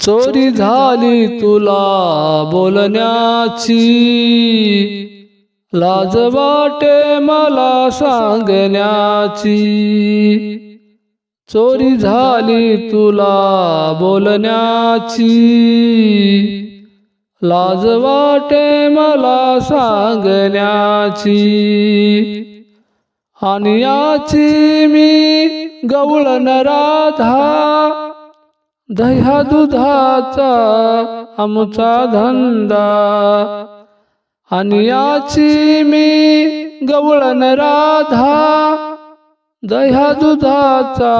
चोरी झाली तुला बोलण्याची. लाज वाटे मला सांगण्याची. चोरी झाली तुला बोलण्याची. लाज वाटे मला सांगण्याची. आणि याची मी गवळण राधा दह्या दुधाचा आमचा धंदा. आणि याची मी गवळण राधा. दह्या दुधाचा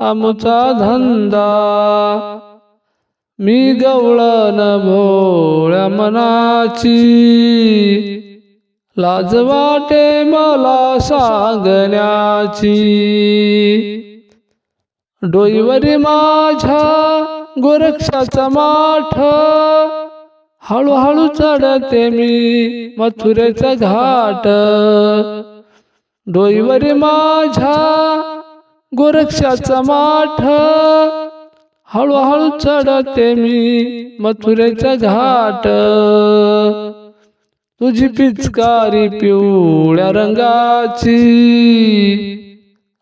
आमचा धंदा. मी गवळण भोळ्या मनाची. लाज वाटे मला सांगण्याची. डोईवरी माझ्या गोरक्षाचा माठ. हळूहळू चढते मी मथुरेचा घाट. डोईवरी माझ्या गोरक्षाचा माठ. हळूहळू चढते मी मथुरेचा घाट. तुझी पिचकारी पिवळ्या रंगाची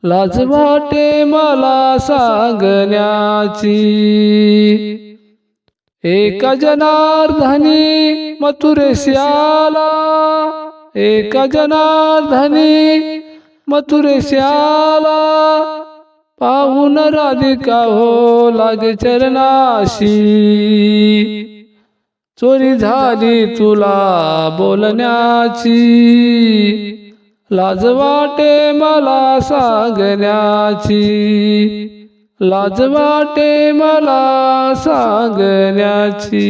लाज वाटे मला सांगण्याची. एका जनार्धनी मथुरेशी आला एका जनार्धनी मथुरेशी आला पाहून राधिका हो लागे चरणाशी. चोरी झाली तुला बोलण्याची. लाज वाटे मला सांगण्याची. लाज वाटे मला सांगण्याची.